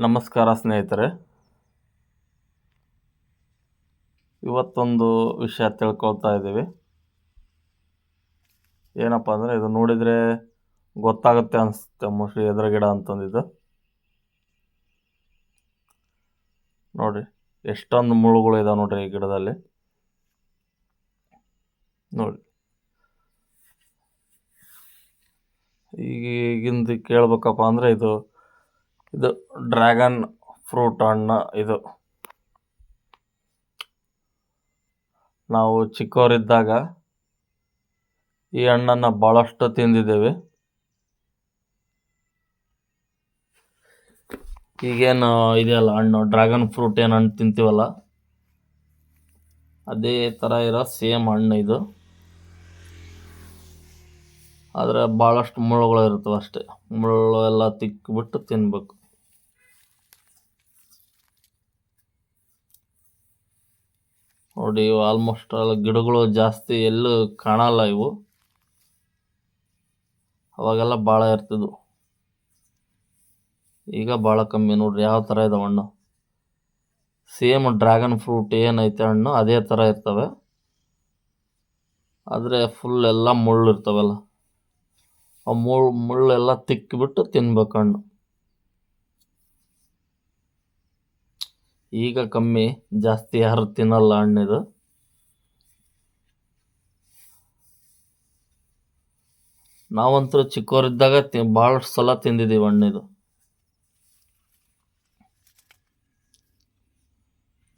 ನಮಸ್ಕಾರ ಸ್ನೇಹಿತರೆ. ಇವತ್ತೊಂದು ವಿಷಯ ತಿಳ್ಕೊಳ್ತಾ ಇದ್ದೀವಿ. ಏನಪ್ಪ ಅಂದರೆ ಇದು ನೋಡಿದರೆ ಗೊತ್ತಾಗುತ್ತೆ ಅನಿಸುತ್ತೆ ಮೋಸ್ಟ್ಲಿ ಎದುರು ಗಿಡ ಅಂತಂದಿದ್ದು. ನೋಡಿರಿ ಎಷ್ಟೊಂದು ಮುಳುಗಳು ಇದಾವೆ ನೋಡಿರಿ ಈ ಗಿಡದಲ್ಲಿ. ನೋಡಿ. ಈಗಿಂದ ಕೇಳ್ಬೇಕಪ್ಪ ಅಂದರೆ ಇದು ಇದು ಡ್ರ್ಯಾಗನ್ ಫ್ರೂಟ್ ಹಣ್ಣು ಇದು. ನಾವು ಚಿಕ್ಕವರಿದ್ದಾಗ ಈ ಹಣ್ಣನ್ನು ಭಾಳಷ್ಟು ತಿಂದಿದ್ದೇವೆ. ಈಗೇನು ಇದೆಯಲ್ಲ ಹಣ್ಣು, ಡ್ರ್ಯಾಗನ್ ಫ್ರೂಟ್ ಏನು ಹಣ್ಣು ತಿಂತೀವಲ್ಲ? ಅದೇ ಥರ ಇರೋ ಸೇಮ್ ಹಣ್ಣು ಇದು. ಆದರೆ ಭಾಳಷ್ಟು ಮುಳ್ಳುಗಳು ಇರ್ತವೆ ಅಷ್ಟೇ. ಮುಳ್ಳು ಎಲ್ಲ ತಿಕ್ಕಿಬಿಟ್ಟು ತಿನ್ನಬೇಕು ನೋಡಿ ಆಲ್ಮೋಸ್ಟ್ ಆಲ್ ಗಿಡಗಳು ಜಾಸ್ತಿ ಎಲ್ಲೂ ಕಾಣಲ್ಲ ಇವು. ಅವಾಗೆಲ್ಲ ಭಾಳ ಇರ್ತಿದ್ವು. ಈಗ ಭಾಳ ಕಮ್ಮಿ ನೋಡ್ರಿ, ಯಾವ ಥರ ಇದಾವೆ ಹಣ್ಣು? ಸೇಮ್ ಡ್ರ್ಯಾಗನ್ ಫ್ರೂಟ್ ಏನೈತೆ ಹಣ್ಣು, ಅದೇ ಥರ ಇರ್ತವೆ. ಆದರೆ ಫುಲ್ ಎಲ್ಲ ಮುಳ್ಳು ಇರ್ತವಲ್ಲ. ಆ ಮುಳ್ಳು ಮುಳ್ಳೆಲ್ಲ ತಿಕ್ಕಿಬಿಟ್ಟು ತಿನ್ಬೇಕು ಹಣ್ಣು. ಈಗ ಕಮ್ಮಿ ಜಾಸ್ತಿ ಯಾರು ತಿನ್ನಲ್ಲ ಹಣ್ಣಿದು. ನಾವಂತೂ ಚಿಕ್ಕವರಿದ್ದಾಗ ತಿ ಭಾಳಷ್ಟು ಸಲ ತಿಂದಿದ್ದೀವಿ ಹಣ್ಣಿದು.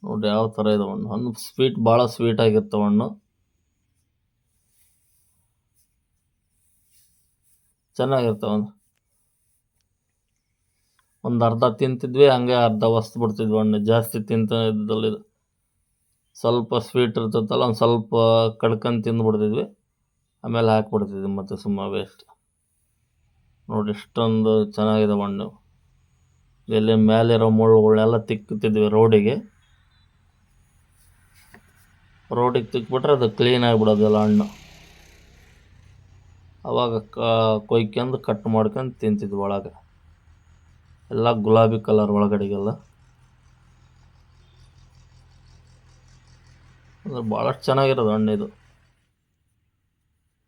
ನೋಡಿ ಯಾವ ಥರ ಇದೆ ಹಣ್ಣು. ಹಣ್ಣು ಸ್ವೀಟ್, ಭಾಳ ಸ್ವೀಟ್ ಆಗಿತ್ತು ಹಣ್ಣು. ಚೆನ್ನಾಗಿರ್ತವೆ ಒಂದು ಅರ್ಧ ತಿಂತಿದ್ವಿ, ಹಂಗೆ ಅರ್ಧ ವಸ್ತು ಬಿಡ್ತಿದ್ವಿ ಹಣ್ಣು. ಜಾಸ್ತಿ ತಿಂತ ಇದ್ದಲ್ಲಿ ಸ್ವಲ್ಪ ಸ್ವೀಟ್ ಇರ್ತೈತಲ್ಲ ಒಂದು ಸ್ವಲ್ಪ ಕಡ್ಕೊಂಡು ತಿಂದುಬಿಡ್ತಿದ್ವಿ ಆಮೇಲೆ ಹಾಕ್ಬಿಡ್ತಿದ್ವಿ ಮತ್ತು ಸುಮ್ಮ ವೇಸ್ಟ್ ನೋಡಿ ಇಷ್ಟೊಂದು ಚೆನ್ನಾಗಿದೆ ಹಣ್ಣು. ಇಲ್ಲಿ ಮೇಲಿರೋ ಮುಳ್ಳುಗಳನ್ನೆಲ್ಲ ತಿಕ್ಕುತ್ತಿದ್ವಿ ರೋಡಿಗೆ. ರೋಡಿಗೆ ತಿಕ್ಬಿಟ್ರೆ ಅದು ಕ್ಲೀನ್ ಆಗಿಬಿಡೋದಿಲ್ಲ ಹಣ್ಣು. ಅವಾಗ ಕೊಯ್ಕೊಂಡು ಕಟ್ ಮಾಡ್ಕೊಂಡು ತಿಂತಿದ್ವಿ ಒಳಗೆ. ಎಲ್ಲ ಗುಲಾಬಿ ಕಲರ್ ಒಳಗಡೆಗೆಲ್ಲ. ಅಂದ್ರೆ ಭಾಳಷ್ಟು ಚೆನ್ನಾಗಿರೋದು ಹಣ್ಣು ಇದು.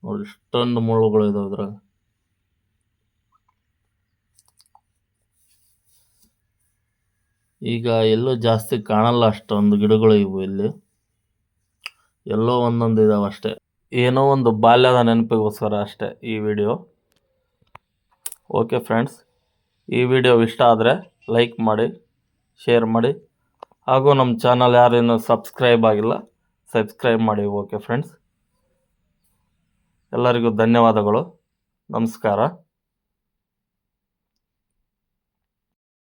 ನೋಡಿ ಇಷ್ಟೊಂದು ಮುಳ್ಳುಗಳು ಇದಾವೆ ಅದ್ರಾಗ ಈಗ ಎಲ್ಲೂ ಜಾಸ್ತಿ ಕಾಣಲ್ಲ ಅಷ್ಟೊಂದು ಗಿಡಗಳು ಇವು ಇಲ್ಲಿ. ಎಲ್ಲೋ ಒಂದೊಂದು ಇದಾವೆ ಅಷ್ಟೇ. ಏನೋ ಒಂದು ಬಾಲ್ಯದ ನೆನಪಿಗೋಸ್ಕರ ಅಷ್ಟೇ ಈ ವಿಡಿಯೋ. ಓಕೆ ಫ್ರೆಂಡ್ಸ್ ಈ ವಿಡಿಯೋ ಇಷ್ಟ ಆದರೆ ಲೈಕ್ ಮಾಡಿ, ಶೇರ್ ಮಾಡಿ. ಹಾಗೂ ನಮ್ಮ ಚಾನಲ್ ಯಾರೇನೂ ಸಬ್ಸ್ಕ್ರೈಬ್ ಆಗಿಲ್ಲ, ಸಬ್ಸ್ಕ್ರೈಬ್ ಮಾಡಿ. Okay friends. ಎಲ್ಲರಿಗೂ ಧನ್ಯವಾದಗಳು. ನಮಸ್ಕಾರ.